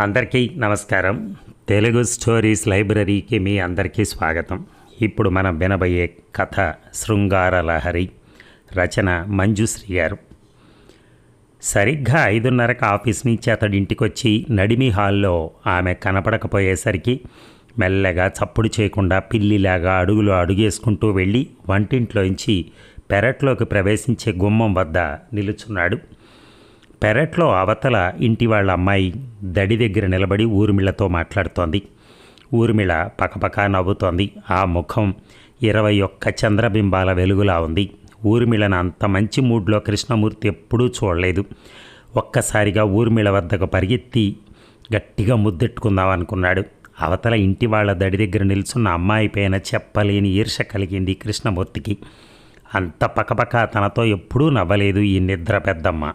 అందరికీ నమస్కారం. తెలుగు స్టోరీస్ లైబ్రరీకి మీ అందరికీ స్వాగతం. ఇప్పుడు మనం వినబోయే కథ శృంగార లహరి రచన మంజుశ్రీ గారు. సరిగ్గా ఐదున్నరకు ఆఫీస్ నుంచి అతడి ఇంటికొచ్చి నడిమి హాల్లో ఆమె కనపడకపోయేసరికి మెల్లగా చప్పుడు చేయకుండా పిల్లిలాగా అడుగులు అడుగేసుకుంటూ వెళ్ళి వంటింట్లోంచి పెరట్లోకి ప్రవేశించే గుమ్మం వద్ద నిలుచున్నాడు. పెరట్లో అవతల ఇంటి వాళ్ళ అమ్మాయి దడి దగ్గర నిలబడి ఊర్మిళతో మాట్లాడుతోంది. ఊర్మిళ పకపక నవ్వుతోంది. ఆ ముఖం ఇరవై ఒక్క చంద్రబింబాల వెలుగులా ఉంది. ఊర్మిళను అంత మంచి మూడ్లో కృష్ణమూర్తి ఎప్పుడూ చూడలేదు. ఒక్కసారిగా ఊర్మిళ వద్దకు పరిగెత్తి గట్టిగా ముద్దెట్టుకుందాం అనుకున్నాడు. అవతల ఇంటి వాళ్ళ దడి దగ్గర నిల్చున్న అమ్మాయి పైన చెప్పలేని ఈర్ష కలిగింది కృష్ణమూర్తికి. అంత పకపక తనతో ఎప్పుడూ నవ్వలేదు ఈ నిద్ర పెద్దమ్మ.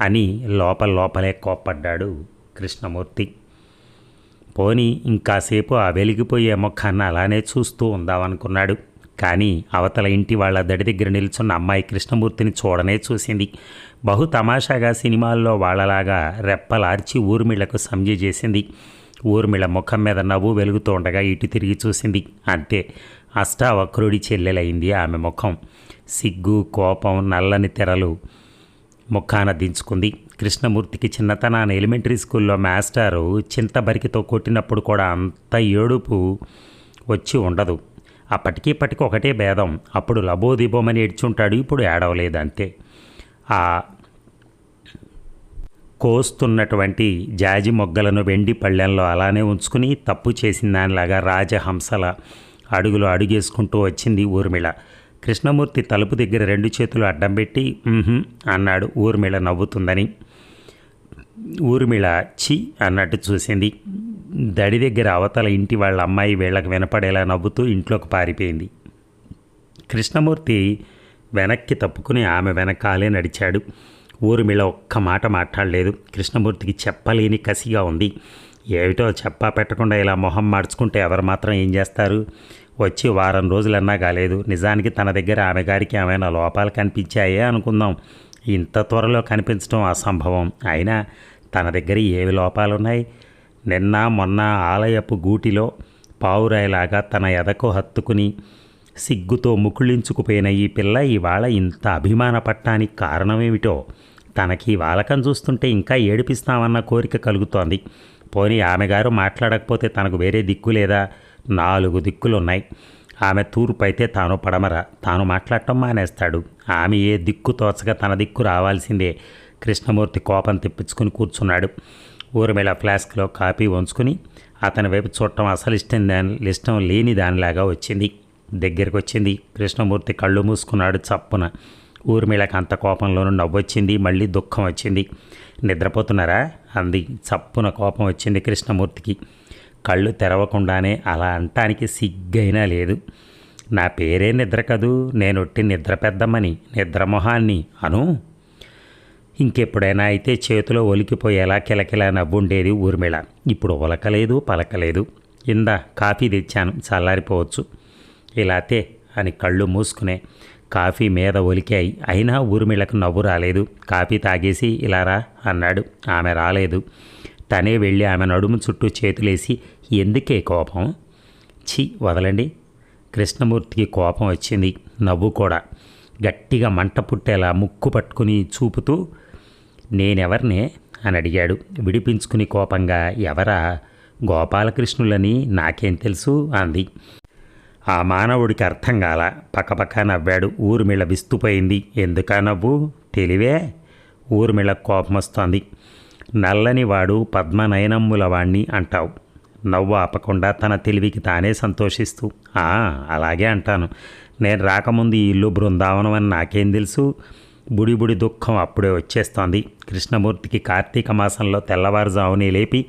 అని లోపల లోపలే కోప్పడ్డాడు కృష్ణమూర్తి. పోని ఇంకాసేపు ఆ వెలిగిపోయే ముఖాన్ని అలానే చూస్తూ ఉందామనుకున్నాడు. కానీ అవతల ఇంటి వాళ్ళ దడి దగ్గర నిల్చున్న అమ్మాయి కృష్ణమూర్తిని చూడనే చూసింది. బహు తమాషాగా సినిమాల్లో వాళ్ళలాగా రెప్పలార్చి ఊర్మిళకు సంజ చేసింది. ఊర్మిళ ముఖం మీద నవ్వు వెలుగుతూ ఉండగా ఇటు తిరిగి చూసింది. అంతే అష్టావక్రుడి చెల్లెలైంది ఆమె ముఖం. సిగ్గు కోపం నల్లని తెరలు ముఖాన దించుకుంది. కృష్ణమూర్తికి చిన్నతనాన ఎలిమెంటరీ స్కూల్లో మాస్టారు చింతబరికితో కొట్టినప్పుడు కూడా అంత ఏడుపు వచ్చి ఉండదు. అప్పటికి ఇప్పటికి ఒకటే భేదం. అప్పుడు లబోదిబోమని ఏడ్చుంటాడు ఇప్పుడు ఏడవలేదు అంతే ఆ కోస్తున్నటువంటి జాజి మొగ్గలను వెండి పళ్ళెంలో అలానే ఉంచుకుని తప్పు చేసిన దానిలాగా రాజహంసల అడుగులు అడుగేసుకుంటూ వచ్చింది ఊర్మిళ. కృష్ణమూర్తి తలుపు దగ్గర రెండు చేతులు అడ్డం పెట్టి అన్నాడు. ఊర్మిళ నవ్వుతుందని. ఊర్మిళ చి అన్నట్టు చూసింది. దడి దగ్గర అవతల ఇంటి వాళ్ళ అమ్మాయి వీళ్ళకి వినపడేలా నవ్వుతూ ఇంట్లోకి పారిపోయింది. కృష్ణమూర్తి వెనక్కి తప్పుకుని ఆమె వెనకాలే నడిచాడు. ఊర్మిళ ఒక్క మాట మాట్లాడలేదు. కృష్ణమూర్తికి చెప్పలేని కసిగా ఉంది. ఏమిటో చెప్పా పెట్టకుండా ఇలా మొహం మార్చుకుంటే ఎవరు మాత్రం ఏం చేస్తారు? వచ్చి వారం రోజులన్నా కాలేదు. నిజానికి తన దగ్గర ఆమె గారికి ఏమైనా లోపాలు కనిపించాయే అనుకుందాం. ఇంత త్వరలో కనిపించడం అసంభవం. అయినా తన దగ్గర ఏవి లోపాలున్నాయి? నిన్న మొన్న ఆలయపు గూటిలో పావురాయిలాగా తన ఎదకు హత్తుకుని సిగ్గుతో ముకుళించుకుపోయిన ఈ పిల్ల ఇవాళ ఇంత అభిమాన పట్టానికి కారణమేమిటో తనకి వాలకం చూస్తుంటే ఇంకా ఏడిపిస్తామన్న కోరిక కలుగుతోంది. పోనీ ఆమె గారు మాట్లాడకపోతే తనకు వేరే దిక్కు లేదా? నాలుగు దిక్కులున్నాయి. ఆమె తూర్పు అయితే తాను పడమర తాను మాట్లాడటం మానేస్తాడు. ఆమె ఏ దిక్కు తోచగా తన దిక్కు రావాల్సిందే. కృష్ణమూర్తి కోపం తెప్పించుకుని కూర్చున్నాడు. ఊర్మిళ ఫ్లాస్క్లో కాపీ వంచుకుని అతని వైపు చూడటం అసలు ఇష్టం దాని ఇష్టం లేని దానిలాగా వచ్చింది. దగ్గరికి వచ్చింది కృష్ణమూర్తి కళ్ళు మూసుకున్నాడు చప్పున. ఊర్మిళకి అంత కోపంలోనూ నవ్వొచ్చింది. మళ్ళీ దుఃఖం వచ్చింది. నిద్రపోతున్నారా? అంది. చప్పున కోపం వచ్చింది కృష్ణమూర్తికి. కళ్ళు తెరవకుండానే అలా అంటానికి సిగ్గైనా లేదు. నా పేరే నిద్ర కదూ? నేనొట్టి నిద్ర పెద్దమ్మని నిద్రమొహాన్ని అను? ఇంకెప్పుడైనా అయితే చేతిలో ఒలికిపోయేలా కిలకిలా నవ్వుండేది ఊర్మిళ. ఇప్పుడు ఒలకలేదు పలకలేదు. ఇందా కాఫీ తెచ్చాను చల్లారిపోవచ్చు. ఇలాతే అని కళ్ళు మూసుకునే కాఫీ మీద ఒలికాయి. అయినా ఊర్మిళకు నవ్వు రాలేదు. కాఫీ తాగేసి ఇలా రా అన్నాడు. ఆమె రాలేదు. తనే వెళ్ళి ఆమె నడుము చుట్టూ చేతులేసి ఎందుకే కోపం? ఛీ వదలండి. కృష్ణమూర్తికి కోపం వచ్చింది నవ్వు కూడా. గట్టిగా మంట పుట్టేలా ముక్కు పట్టుకుని చూపుతూ నేనెవర్నే? అని అడిగాడు. విడిపించుకుని కోపంగా ఎవరా? గోపాలకృష్ణులని నాకేం తెలుసు? అంది. ఆ మానవుడికి అర్థం కాల. పక్కపక్క నవ్వాడు. ఊర్మిళ విస్తుపోయింది. ఎందుకా నవ్వు? తెలివే? ఊర్మిళ కోపం వస్తోంది. నల్లని వాడు అంటావు. నవ్వు ఆపకుండా తన తెలివికి తానే సంతోషిస్తూ. "ఆ, అలాగే అంటాను. నేను రాకముందు ఈ ఇల్లు బృందావనం అని నాకేం తెలుసు? బుడి బుడి దుఃఖం అప్పుడే వచ్చేస్తోంది. కృష్ణమూర్తికి కార్తీక మాసంలో తెల్లవారుజామునే లేపి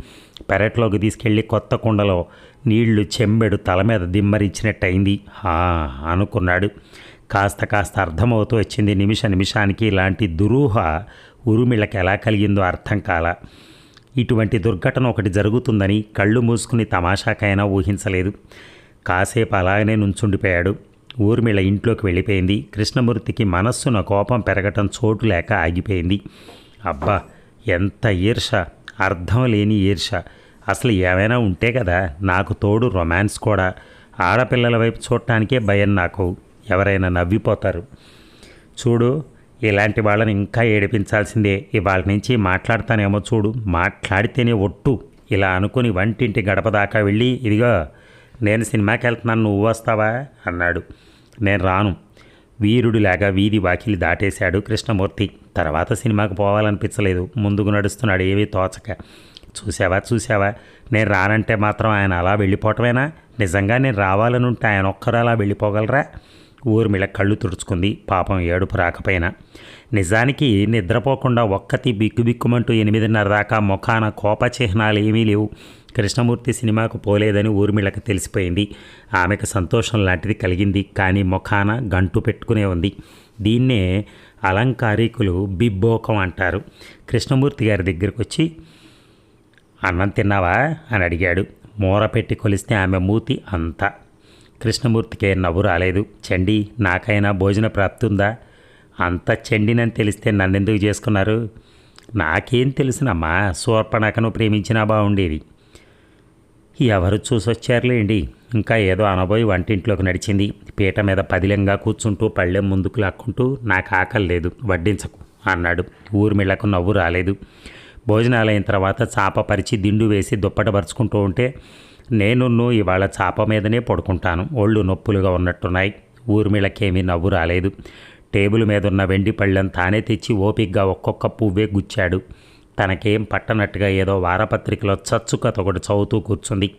పెరట్లోకి తీసుకెళ్ళి కొత్త కుండలో నీళ్ళు చెంబెడు తల మీద దిమ్మరించినట్టయింది. హా అనుకున్నాడు. కాస్త కాస్త అర్థమవుతూ వచ్చింది నిమిష నిమిషానికి ఇలాంటి దురూహ ఊరుమిళ్ళకి ఎలా కలిగిందో అర్థం కాల. ఇటువంటి దుర్ఘటన ఒకటి జరుగుతుందని కళ్ళు మూసుకుని తమాషాకైనా ఊహించలేదు. కాసేపు అలాగనే నుంచుండిపోయాడు. ఊర్మిళ ఇంట్లోకి వెళ్ళిపోయింది. కృష్ణమూర్తికి మనస్సున కోపం పెరగటం చోటు లేక ఆగిపోయింది. అబ్బా ఎంత ఈర్ష. అర్థం లేని ఈర్ష. అసలు ఏమైనా ఉంటే కదా నాకు తోడు రొమాన్స్ కూడా. ఆడపిల్లల వైపు చూడటానికే భయం నాకు. ఎవరైనా నవ్విపోతారు. చూడు ఇలాంటి వాళ్ళని ఇంకా ఏడిపించాల్సిందే. ఇవాళ నుంచి మాట్లాడతానేమో చూడు. మాట్లాడితేనే ఒట్టు. ఇలా అనుకుని వంటింటి గడప దాకా వెళ్ళి ఇదిగో నేను సినిమాకి వెళ్తున్నాను నువ్వు వస్తావా? అన్నాడు. నేను రాను. వీరుడిలాగా వీధి వాకిలి దాటేశాడు కృష్ణమూర్తి. తర్వాత సినిమాకి పోవాలనిపించలేదు. ముందుకు నడుస్తున్నాడు ఏమీ తోచక. చూసావా చూసావా నేను రానంటే మాత్రం ఆయన అలా వెళ్ళిపోవటమేనా? నిజంగా నేను రావాలని ఉంటే ఆయన ఒక్కరు అలా వెళ్ళిపోగలరా? ఊర్మిళ కళ్ళు తుడుచుకుంది. పాపం ఏడుపు రాకపోయినా. నిజానికి నిద్రపోకుండా ఒక్కతి బిక్కుబిక్కుమంటూ ఎనిమిదిన్నర దాకా ముఖాన కోప చిహ్నాలు ఏమీ లేవు. కృష్ణమూర్తి సినిమాకు పోలేదని ఊర్మిళకు తెలిసిపోయింది. ఆమెకు సంతోషం లాంటిది కలిగింది. కానీ ముఖాన గంటు పెట్టుకునే ఉంది. దీన్నే అలంకారికులు బిబ్బోకం అంటారు. కృష్ణమూర్తి గారి దగ్గరకు వచ్చి అన్నం తిన్నావా? అని అడిగాడు. మూర పెట్టి కొలిస్తే ఆమె మూతి అంతా కృష్ణమూర్తికే నవ్వు రాలేదు చండి నాకైనా భోజన ప్రాప్తి ఉందా అంత చండినని తెలిస్తే నన్నెందుకు చేసుకున్నారు? నాకేం తెలిసినమ్మా శూర్పణకను ప్రేమించినా బాగుండేది ఎవరు చూసొచ్చారులేండి ఇంకా ఏదో అనబోయి వంటింట్లోకి నడిచింది. పీట మీద పదిలంగా కూర్చుంటూ పళ్ళెం ముందుకు లాక్కుంటూ నాకు ఆకలి లేదు వడ్డించకు అన్నాడు. ఊర్మిళ్ళకు నవ్వు రాలేదు. భోజనాలైన తర్వాత చాప పరిచి దిండు వేసి దుప్పట పరుచుకుంటూ ఉంటే నేను ఇవాళ చాప మీదనే పడుకుంటాను. ఒళ్ళు నొప్పులుగా ఉన్నట్టున్నాయి. ఊర్మిళకేమీ నవ్వు రాలేదు. టేబుల్ మీద ఉన్న వెండి పళ్ళెం తానే తెచ్చి ఓపిగ్గా ఒక్కొక్క పువ్వే గుచ్చాడు. తనకేం పట్టనట్టుగా ఏదో వారపత్రికలో చచ్చుకత ఒకటి చదువుతూ కూర్చుంది.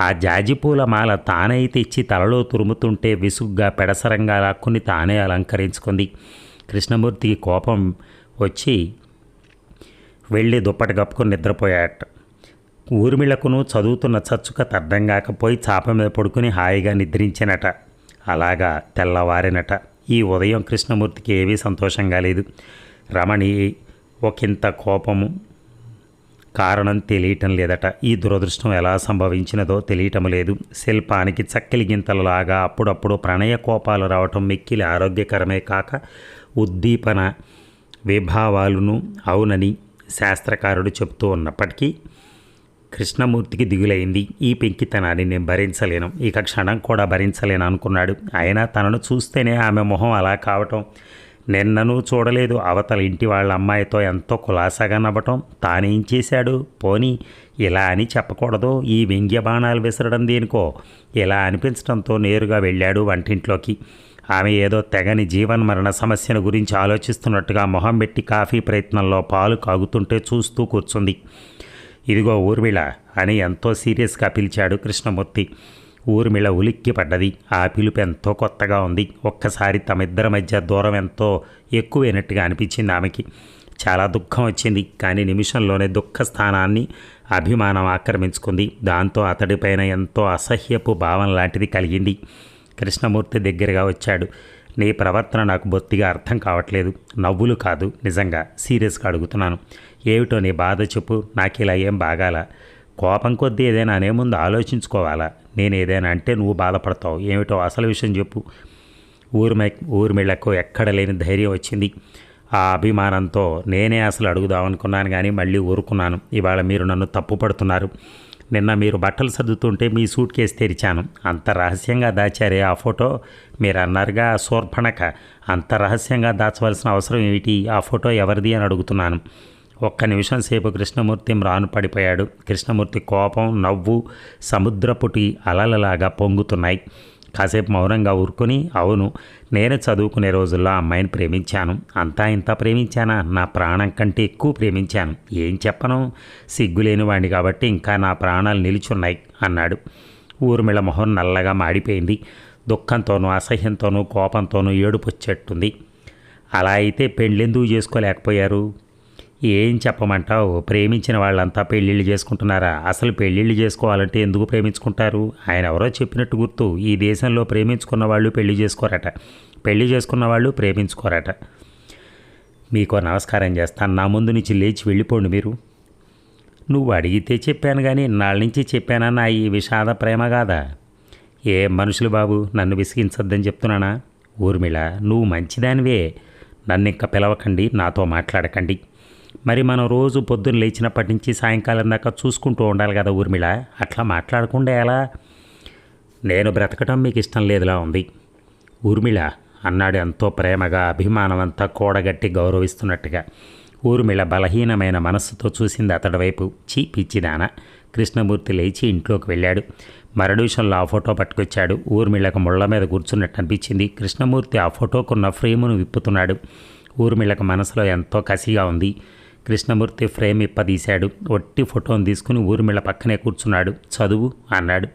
ఆ జాజిపూల మాల తానై తెచ్చి తలలో తురుముతుంటే విసుగ్గా పెడసరంగా లాక్కుని తానే అలంకరించుకుంది. కృష్ణమూర్తికి కోపం వచ్చి వెళ్ళి దుప్పటి కప్పుకొని నిద్రపోయాట. ఊర్మిళకును చదువుతున్న చచ్చుక అర్థం కాకపోయి చాప మీద పడుకుని హాయిగా నిద్రించినట. అలాగా తెల్లవారినట. ఈ ఉదయం కృష్ణమూర్తికి ఏవీ సంతోషంగా లేదు. రమణి ఒకంత కోపము కారణం తెలియటం లేదట. ఈ దురదృష్టం ఎలా సంభవించినదో తెలియటం లేదు. శిల్పానికి చక్కెలి గింతలలాగా అప్పుడప్పుడు ప్రణయ కోపాలు రావటం మిక్కిలి ఆరోగ్యకరమే కాక ఉద్దీపన విభావాలను అవునని శాస్త్రకారుడు చెబుతూ ఉన్నప్పటికీ కృష్ణమూర్తికి దిగులైంది. ఈ పెంకితనాన్ని నేను భరించలేను. ఇక క్షణం కూడా భరించలేను అనుకున్నాడు. అయినా తనను చూస్తేనే ఆమె మొహం అలా కావటం. నిన్నను చూడలేదు. అవతల ఇంటి వాళ్ళ అమ్మాయితో ఎంతో కులాసాగా నవ్వటం. తానేం చేశాడు? పోని ఇలా అని చెప్పకూడదు. ఈ వ్యంగ్య బాణాలు విసరడం దేనికో? ఇలా అనిపించడంతో నేరుగా వెళ్ళాడు వంటింట్లోకి. ఆమె ఏదో తెగని జీవన్మరణ సమస్యను గురించి ఆలోచిస్తున్నట్టుగా మొహం పెట్టి కాఫీ ప్రయత్నంలో పాలు కాగుతుంటే చూస్తూ కూర్చుంది. ఇదిగో ఊర్మిళ అని ఎంతో సీరియస్గా పిలిచాడు కృష్ణమూర్తి. ఊర్మిళ ఉలిక్కి పడ్డది ఆ పిలుపు ఎంతో కొత్తగా ఉంది. ఒక్కసారి తమిద్దరి మధ్య దూరం ఎంతో ఎక్కువైనట్టుగా అనిపించింది ఆమెకి. చాలా దుఃఖం వచ్చింది కానీ నిమిషంలోనే దుఃఖ స్థానాన్ని అభిమానం ఆక్రమించుకుంది. దాంతో అతడిపైన ఎంతో అసహ్యపు భావం లాంటిది కలిగింది. కృష్ణమూర్తి దగ్గరగా వచ్చాడు. నీ ప్రవర్తన నాకు బొత్తిగా అర్థం కావట్లేదు. నవ్వులు కాదు నిజంగా సీరియస్గా అడుగుతున్నాను. ఏమిటో నీ బాధ చెప్పు నాకు ఇలా ఏం బాగాల? కోపం కొద్దీ ఏదైనా అనే ముందు ఆలోచించుకోవాలా? నేను ఏదైనా అంటే నువ్వు బాధపడతావు. ఏమిటో అసలు విషయం చెప్పు. ఊర్మె ఊర్మిళ్ళకు ఎక్కడ లేని ధైర్యం వచ్చింది. ఆ అభిమానంతో నేనే అసలు అడుగుదామనుకున్నాను కానీ మళ్ళీ ఊరుకున్నాను. ఇవాళ మీరు నన్ను తప్పు పడుతున్నారు. నిన్న మీరు బట్టలు సర్దుతుంటే మీ సూట్ కేసు తెరిచాను. అంత రహస్యంగా దాచారే ఆ ఫోటో. మీరు అన్నారుగా శూర్పణక అంత రహస్యంగా దాచవలసిన అవసరం ఏమిటి? ఆ ఫోటో ఎవరిది అని అడుగుతున్నాను. ఒక్క నిమిషం సేపు కృష్ణమూర్తి మ్రాను పడిపోయాడు. కృష్ణమూర్తి కోపం నవ్వు సముద్రపుటి అలలలాగా పొంగుతున్నాయి. కాసేపు మౌనంగా ఊరుకొని అవును నేను చదువుకునే రోజుల్లో అమ్మాయిని ప్రేమించాను. అంతా ఇంత ప్రేమించానా? నా ప్రాణం కంటే ఎక్కువ ప్రేమించాను. ఏం చెప్పను? సిగ్గులేని వాడిని కాబట్టి ఇంకా నా ప్రాణాలు నిలిచున్నాయి అన్నాడు. ఊర్మిళ మొహం నల్లగా మాడిపోయింది. దుఃఖంతోనూ అసహ్యంతోనూ కోపంతోనూ ఏడుపొచ్చేట్టుంది అలా అయితే పెళ్ళెందుకు చేసుకోలేకపోయారు? ఏం చెప్పమంటావు? ప్రేమించిన వాళ్ళంతా పెళ్ళిళ్ళు చేసుకుంటున్నారా? అసలు పెళ్ళిళ్ళు చేసుకోవాలంటే ఎందుకు ప్రేమించుకుంటారు? ఆయన ఎవరో చెప్పినట్టు గుర్తు. ఈ దేశంలో ప్రేమించుకున్న వాళ్ళు పెళ్ళి చేసుకోరట. పెళ్ళి చేసుకున్న వాళ్ళు ప్రేమించుకోరట. మీకు నమస్కారం చేస్తాను నా ముందు నుంచి లేచి వెళ్ళిపోండి మీరు. నువ్వు అడిగితే చెప్పాను కానీ నాళ్ళ నుంచి చెప్పానన్న ఈ విషాద ప్రేమ కాదా ఏ మనుషులు బాబు నన్ను విసిగించొద్దని చెప్తున్నానా? ఊర్మిళ నువ్వు మంచిదానివే. నన్ను ఇంకా పిలవకండి నాతో మాట్లాడకండి. మరి మనం రోజు పొద్దున్న లేచినప్పటి నుంచి సాయంకాలం దాకా చూసుకుంటూ ఉండాలి కదా ఊర్మిళ. అట్లా మాట్లాడకుండా ఎలా? నేను బ్రతకటం మీకు ఇష్టం లేదులా ఉంది. ఊర్మిళ అన్నాడు ఎంతో ప్రేమగా అభిమానమంతా కూడగట్టి గౌరవిస్తున్నట్టుగా. ఊర్మిళ బలహీనమైన మనస్సుతో చూసింది అతడి వైపు. చీ పిచ్చిదాన కృష్ణమూర్తి లేచి ఇంట్లోకి వెళ్ళాడు. మరడూషంలో ఆ ఫోటో పట్టుకొచ్చాడు. ఊర్మిళకు ముళ్ళ మీద కూర్చున్నట్టు అనిపించింది. కృష్ణమూర్తి ఆ ఫోటోకున్న ఫ్రేమును విప్పుతున్నాడు. ఊర్మిళకు మనసులో ఎంతో కసిగా ఉంది. కృష్ణమూర్తి ఫ్రేమ్ ఇప్పదీశాడు. ఒట్టి ఫోటోను తీసుకుని ఊర్మిళ పక్కనే కూర్చున్నాడు. చదువు అన్నాడు.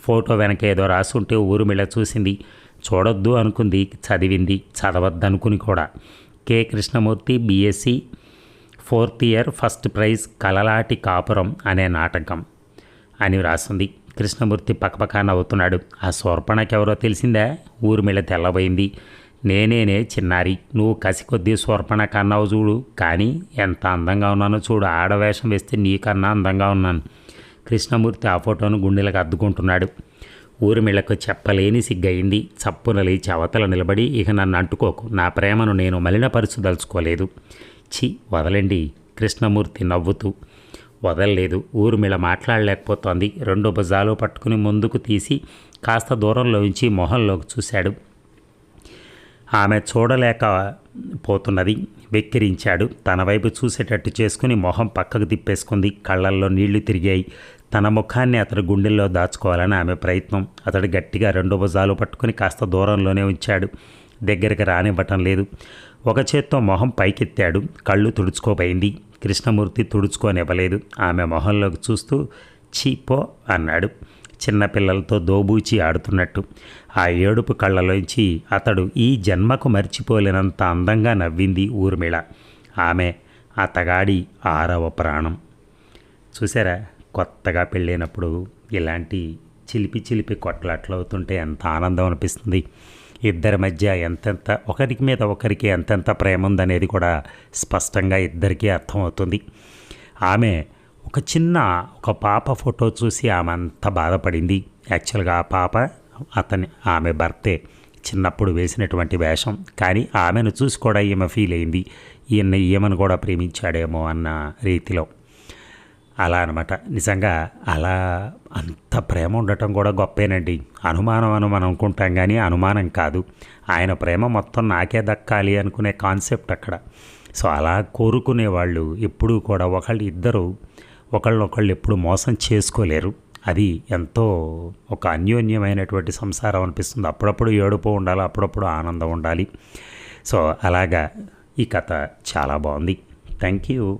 ఫోటో వెనక ఏదో రాసుంటే ఊర్మిళ చూసింది. చూడొద్దు అనుకుంది. చదివింది. చదవద్దనుకుని కూడా. K. Krishnamurthy BSc fourth year first prize కలలాటి కాపురం అనే నాటకం అని వ్రాసింది కృష్ణమూర్తి పక్కపక్క నవ్వుతున్నాడు. ఆ స్వర్పణకెవరో తెలిసిందా? ఊర్మిళ తెల్లబోయింది. నేనేనే చిన్నారి. నువ్వు కసి కొద్దీ కన్నావు చూడు. కానీ ఎంత అందంగా ఉన్నానో చూడు. ఆడవేషం వేస్తే నీకన్నా అందంగా ఉన్నాను. కృష్ణమూర్తి ఆ ఫోటోను గుండెలకు అద్దుకుంటున్నాడు. ఊర్మిళకు చెప్పలేని సిగ్గయింది. చప్పున లేచి అవతల నిలబడి ఇక నన్ను అంటుకోకు. నా ప్రేమను నేను మలినపరుచుదలుచుకోలేదు. చి వదలండి. కృష్ణమూర్తి నవ్వుతూ వదలలేదు. ఊర్మిళ మాట్లాడలేకపోతోంది. రెండు భుజాలు పట్టుకుని ముందుకు తీసి కాస్త దూరంలో ఉంచి మొహంలోకి చూశాడు. ఆమె చూడలేక పోతున్నది. వెక్కిరించాడు. తన వైపు చూసేటట్టు చేసుకుని మొహం పక్కకు తిప్పేసుకుంది. కళ్ళల్లో నీళ్ళు తిరిగాయి. తన ముఖాన్ని అతడి గుండెల్లో దాచుకోవాలని ఆమె ప్రయత్నం. అతడు గట్టిగా రెండు భుజాలు పట్టుకుని కాస్త దూరంలోనే ఉంచాడు. దగ్గరికి రానివ్వటం లేదు. ఒక చేత్తో మొహం పైకెత్తాడు. కళ్ళు తుడుచుకోబోయింది. కృష్ణమూర్తి తుడుచుకోనివ్వలేదు. ఆమె మొహంలోకి చూస్తూ చీపో అన్నాడు. చిన్నపిల్లలతో దోబూచి ఆడుతున్నట్టు. ఆ ఏడుపు కళ్ళలోంచి అతడు ఈ జన్మకు మర్చిపోలేనంత అందంగా నవ్వింది ఊర్మిళ. ఆమె అతగాడి ఆరవ ప్రాణం. చూసారా కొత్తగా పెళ్ళైనప్పుడు ఇలాంటి చిలిపి చిలిపి కొట్లాట్లు అవుతుంటే ఎంత ఆనందం అనిపిస్తుంది. ఇద్దరి మధ్య ఎంతెంత ఒకరికి మీద ఒకరికి ఎంతెంత ప్రేమ ఉందనేది కూడా స్పష్టంగా ఇద్దరికీ అర్థమవుతుంది. ఆమె ఒక చిన్న ఒక పాప ఫోటో చూసి ఆమె అంత బాధపడింది. యాక్చువల్గా ఆ పాప అతని ఆమె భర్తే చిన్నప్పుడు వేసినటువంటి వేషం. కానీ ఆమెను చూసి కూడా ఈమె ఫీల్ అయింది. ఈయన ఈమెను కూడా ప్రేమించాడేమో అన్న రీతిలో. అలా అనమాట నిజంగా అలా అంత ప్రేమ ఉండటం కూడా గొప్పేనండి. అనుమానం అని మనం అనుకుంటాం కానీ అనుమానం కాదు. ఆయన ప్రేమ మొత్తం నాకే దక్కాలి అనుకునే కాన్సెప్ట్ అక్కడ. సో అలా కోరుకునే వాళ్ళు ఎప్పుడూ కూడా ఒకళ్ళు ఇద్దరు ఒకళ్ళనొకళ్ళు ఎప్పుడు మోసం చేసుకోలేరు. అది ఎంతో ఒక అన్యోన్యమైనటువంటి సంసారం అనిపిస్తుంది. అప్పుడప్పుడు ఏడుపు ఉండాలి అప్పుడప్పుడు ఆనందం ఉండాలి. సో అలాగా ఈ కథ చాలా బాగుంది. Thank you